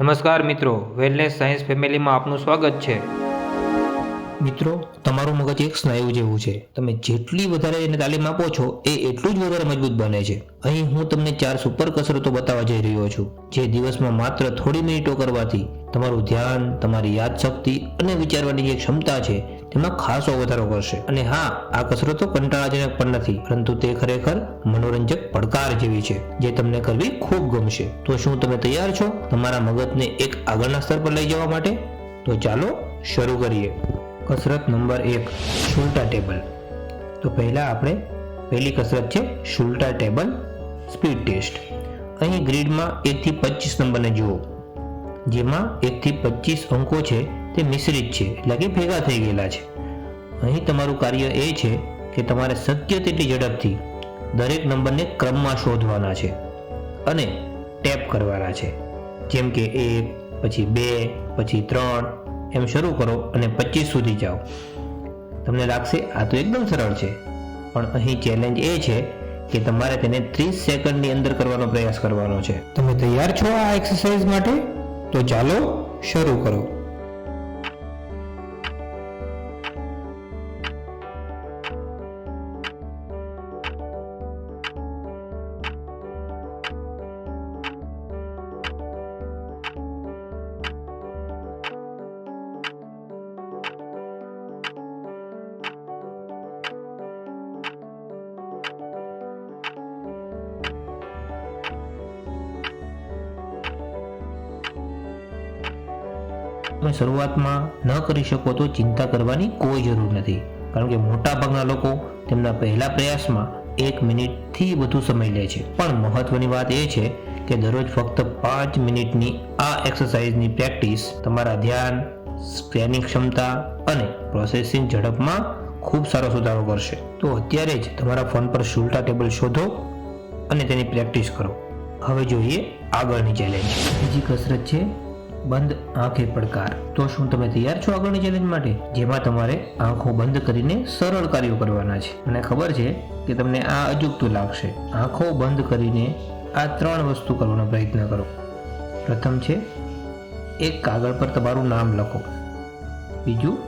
નમસ્કાર મિત્રો wellness science ફેમિલીમાં આપનું સ્વાગત છે. મિત્રો, તમારું મગજ એક સ્નાયુ જેવું છે. તમે જેટલી વધારે એને તાલીમ આપો છો, એ એટલું જ વધારે મજબૂત બને છે. અહીં હું તમને ચાર સુપર કસરતો બતાવવા જઈ રહ્યો છું, જે દિવસમાં માત્ર થોડી મિનિટો કરવાથી તમારું ધ્યાન, તમારી યાદશક્તિ અને વિચારવાની જે ક્ષમતા છે તેમાં ખાસો વધારો કરશે અને હા, આ કસરતો કંટાળાજનક પણ નથી, પરંતુ તે ખરેખર મનોરંજક પડકાર જેવી છે, જે તમને કરવી ખૂબ ગમશે. તો શું તમે તૈયાર છો? તમારા મગજને એક આગળના સ્તર પર લઈ જવા માટે? તો ચાલો શરૂ કરીએ. કસરત નંબર એક શુલ્ટા ટેબલ. તો પહેલાં આપણે, પહેલી કસરત છે શુલ્ટા ટેબલ, સ્પીડ ટેસ્ટ. અહીં ગ્રીડમાં એકથી પચીસ નંબરને જુઓ. જેમાં એકથી પચીસ અંકો છે તે મિશ્રિત છે, એટલે કે ભેગા થઈ ગયેલા છે. અહીં તમારું કાર્ય એ છે કે તમારે શક્ય તેટલી ઝડપથી દરેક નંબરને ક્રમમાં શોધવાના છે અને ટેપ કરવાના છે. જેમ કે એક, પછી બે, પછી ત્રણ, એમ શરૂ કરો અને પચીસ સુધી જાઓ. તમને લાગશે આ તો એકદમ સરળ છે, પણ અહીં ચેલેન્જ એ છે કે તમારે તેને ત્રીસ સેકન્ડની અંદર કરવાનો પ્રયાસ કરવાનો છે. તમે તૈયાર છો આ એક્સરસાઇઝ માટે? તો ચાલો શરૂ કરો. તમે શરૂઆતમાં ન કરી શકો તો ચિંતા કરવાની કોઈ જરૂર નથી. કારણ કે મોટાભાગના લોકો તેમના પહેલા પ્રયાસમાં એક મિનિટથી વધુ સમય લે છે. પણ મહત્વની વાત એ છે કે દરરોજ ફક્ત પાંચ મિનિટની આ એક્સરસાઇઝની પ્રેક્ટિસ તમારા ધ્યાન, સ્કેનિંગ ક્ષમતા અને પ્રોસેસિંગ ઝડપમાં ખૂબ સારો સુધારો કરશે. તો અત્યારે જ તમારા ફોન પર શુલ્ટા ટેબલ શોધો અને તેની પ્રેક્ટિસ કરો. હવે જોઈએ આગળની ચેલેન્જ બીજી કસરત છે બંધ આંખે પડકાર. તો શું તમે તૈયાર છો આગળની ચેલેન્જ માટે? જેમાં તમારે આંખો બંધ કરીને સરળ કાર્યો કરવાના છે. મને ખબર છે કે તમને આ અજુગતું લાગશે. આંખો બંધ કરીને આ ત્રણ વસ્તુ કરવાનો પ્રયત્ન કરો. પ્રથમ છે, એક કાગળ પર તમારું નામ લખો. બીજું,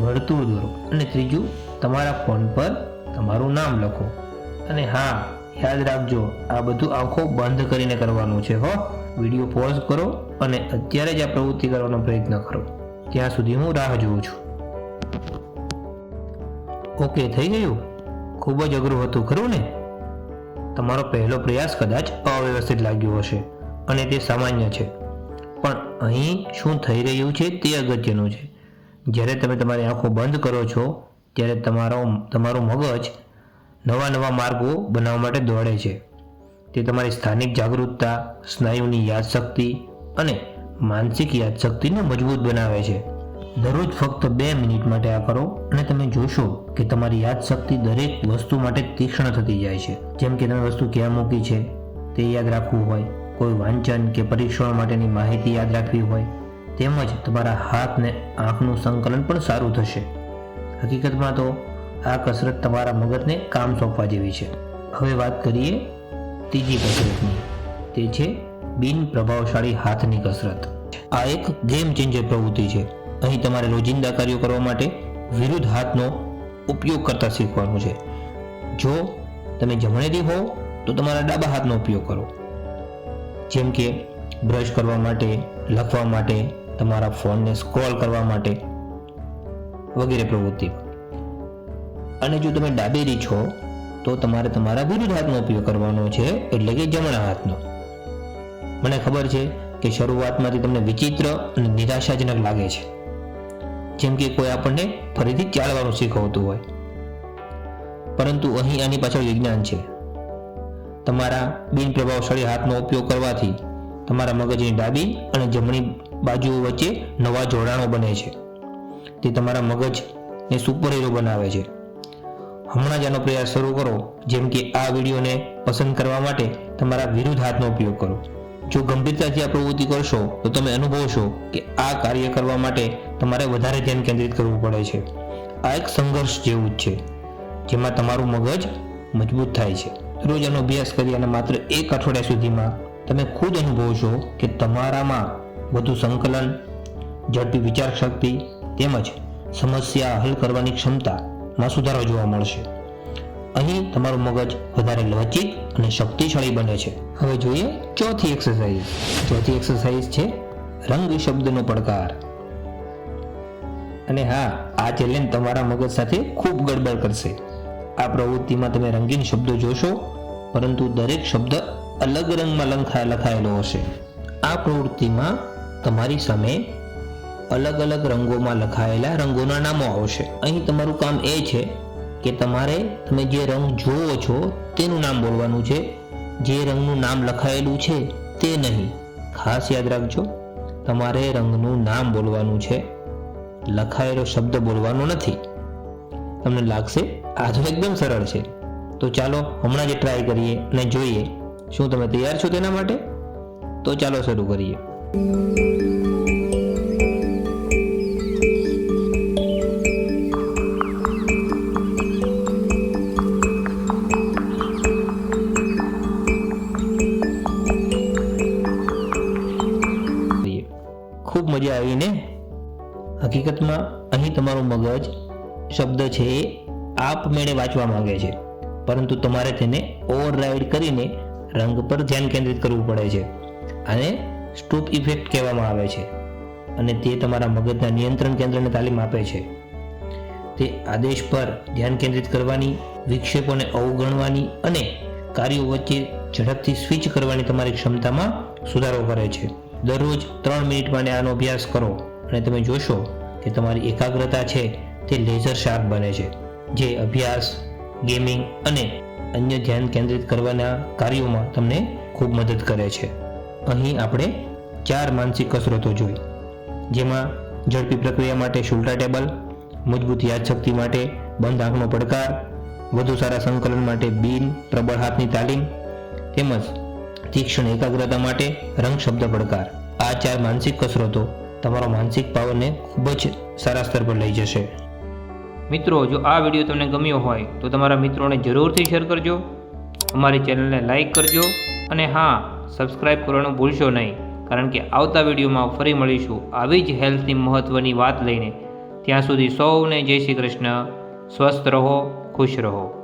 વર્તુળ દોરો. અને ત્રીજું, તમારા ફોન પર તમારું નામ લખો. અને હા, યાદ રાખજો, આ બધું આંખો બંધ કરીને કરવાનું છે, હો. વીડિયો પોઝ કરો અને અત્યારે જ આ પ્રવૃત્તિ કરવાનો પ્રયત્ન કરો. ત્યાં સુધી હું રાહ જોઉં છું. ઓકે થઈ ગયું? ખૂબ જ અઘરું હતું, ખરું ને? તમારો પહેલો પ્રયાસ કદાચ અવ્યવસ્થિત લાગ્યો હશે અને તે સામાન્ય છે. પણ અહીં શું થઈ રહ્યું છે તે અગત્યનું છે. જ્યારે તમે તમારી આંખો બંધ કરો છો, ત્યારે તમારો, તમારું મગજ નવા નવા માર્ગો બનાવવા માટે દોડે છે. તે તમારી સ્થાનિક જાગૃતતા, સ્નાયુની યાદશક્તિ અને માનસિક યાદશક્તિને મજબૂત બનાવે છે. દરરોજ ફક્ત બે મિનિટ માટે આ કરો અને તમે જોશો કે તમારી યાદશક્તિ દરેક વસ્તુ માટે તીક્ષ્ણ થતી જાય છે. જેમ કે તમે વસ્તુ ક્યાં મૂકી છે, તે યાદ રાખવું હોય, કોઈ વાંચન કે પરીક્ષણ માટેની માહિતી યાદ રાખવી હોય, તેમજ તમારા હાથને આંખનું સંકલન પણ સારું થશે. હકીકતમાં તો આ કસરત તમારા મગજને કામ સોંપવા જેવી છે. હવે વાત કરીએ ત્રીજી કસરતની, તે છે બિન પ્રભાવશાળી હાથની કસરત. આ એક ગેમ ચેન્જર પ્રવૃત્તિ છે. અહીં તમારે રોજિંદા કાર્યો કરવા માટે વિરુદ્ધ હાથનો ઉપયોગ કરતા શીખવાનું છે. જો તમે જમણેથી હો તો તમારા ડાબા હાથનો ઉપયોગ કરો. જેમ કે બ્રશ કરવા માટે, લખવા માટે, તમારા ફોનને સ્ક્રોલ કરવા માટે વગેરે પ્રવૃત્તિ. અને જો તમે ડાબેરી છો તો તમારે તમારા વિરુદ્ધ હાથનો ઉપયોગ કરવાનો છે, એટલે કે જમણા હાથનો. મને ખબર છે કે શરૂઆતમાંથી તમને વિચિત્ર અને નિરાશાજનક લાગે છે. જેમ કે કોઈ આપણને ફરીથી ચાલવાનું શીખવતું હોય. પરંતુ અહીં આની પાછળ વિજ્ઞાન છે. તમારા બિનપ્રભાવશાળી હાથનો ઉપયોગ કરવાથી તમારા મગજની ડાબી અને જમણી બાજુઓ વચ્ચે નવા જોડાણો બને છે. તે તમારા મગજને સુપર બનાવે છે. હમણાં જ આનો પ્રયાસ શરૂ કરો, જેમ કે આ વિડીયોને પસંદ કરવા માટે તમારા વિરુદ્ધ હાથનો ઉપયોગ કરો. જો ગંભીરતાથી આ પ્રવૃત્તિ કરશો, તો તમે અનુભવશો કે આ કાર્ય કરવા માટે તમારે વધારે ધ્યાન કેન્દ્રિત કરવું પડે છે. આ એક સંઘર્ષ જેવું જ છે, જેમાં તમારું મગજ મજબૂત થાય છે. રોજ આનો અભ્યાસ કરી અને માત્ર એક અઠવાડિયા સુધીમાં તમે ખુદ અનુભવશો કે તમારામાં વધુ સંકલન, ઝડપી વિચાર શક્તિ તેમજ સમસ્યા હલ કરવાની ક્ષમતામાં સુધારો જોવા મળશે. અહીં તમારું મગજ વધારે લવચિક અને શક્તિશાળી બને છે. હવે જોઈએ ચોથી એક્સરસાઇઝ ચોથી એક્સરસાઇઝ છે રંગ શબ્દનો પડકાર. અને હા, આ ચેલેન્જ તમારા મગજ સાથે ખૂબ ગડબડ કરશે. આ પ્રવૃત્તિમાં તમે રંગીન શબ્દો જોશો, પરંતુ દરેક શબ્દ અલગ રંગમાં લખાય લખાયેલો હશે. આ પ્રવૃત્તિમાં તમારી સામે અલગ અલગ રંગોમાં લખાયેલા રંગોના નામો આવશે. અહીં તમારું કામ એ છે કે તમારે, તમે જે રંગ જોવો છો, તેનું નામ બોલવાનું છે. જે રંગનું નામ લખાયેલું છે, તે નહીં. ખાસ યાદ રાખજો, તમારે રંગનું નામ બોલવાનું છે. લખાયેલો શબ્દ બોલવાનો નથી. તમને લાગશે, આ તો એકદમ સરળ છે. તો ચાલો, હમણાં જ ટ્રાય કરીએ અને જોઈએ, શું તમે તૈયાર છો તેના માટે? તો ચાલો શરૂ કરીએ. ખૂબ આવીને હકીકતમાં અહીં તમારું મગજ શબ્દ છે એ આપમેળે વાંચવા માંગે છે. પરંતુ તમારે તેને ઓવરરાઈડ કરીને રંગ પર ધ્યાન કેન્દ્રિત કરવું પડે છે આને સ્ટોપ ઇફેક્ટ કહેવામાં આવે છે અને તે તમારા મગજના નિયંત્રણ કેન્દ્રને તાલીમ આપે છે. તે આદેશ પર ધ્યાન કેન્દ્રિત કરવાની, વિક્ષેપોને અવગણવાની અને કાર્યો વચ્ચે ઝડપથી સ્વિચ કરવાની તમારી ક્ષમતામાં સુધારો કરે છે. દરરોજ ત્રણ મિનિટ માટે આનો અભ્યાસ કરો અને તમે જોશો કે તમારી એકાગ્રતા છે તે લેઝર શાર્પ બને છે, જે અભ્યાસ ગેમિંગ અને અન્ય ધ્યાન કેન્દ્રિત કરવાના કાર્યોમાં તમને ખૂબ મદદ કરે છે. અહીં આપણે ચાર માનસિક કસરતો જોઈ. જેમાં ઝડપી પ્રક્રિયા માટે શુલ્ટા ટેબલ મજબૂત યાદશક્તિ માટે બંધ આંખનો પડકાર, વધુ સારા સંકલન માટે બિન પ્રબળ હાથની તાલીમ, તેમજ તીક્ષ્ણ એકાગ્રતા માટે રંગ શબ્દ પડકાર. આ ચાર માનસિક કસરતો તમારો માનસિક પાવરને ખૂબ જ સારા સ્તર પર લઈ જશે. મિત્રો, જો આ વીડિયો તમને ગમ્યો હોય, તો તમારા મિત્રોને જરૂરથી શેર કરજો. અમારી ચેનલને લાઈક કરજો અને હા સબસ્ક્રાઈબ કરવાનું ભૂલશો નહીં, કારણ કે આવતા વિડીયોમાં ફરી મળીશું આવી જ હેલ્થની મહત્ત્વની વાત લઈને. ત્યાં સુધી સૌને જય શ્રી કૃષ્ણ. સ્વસ્થ રહો, ખુશ રહો.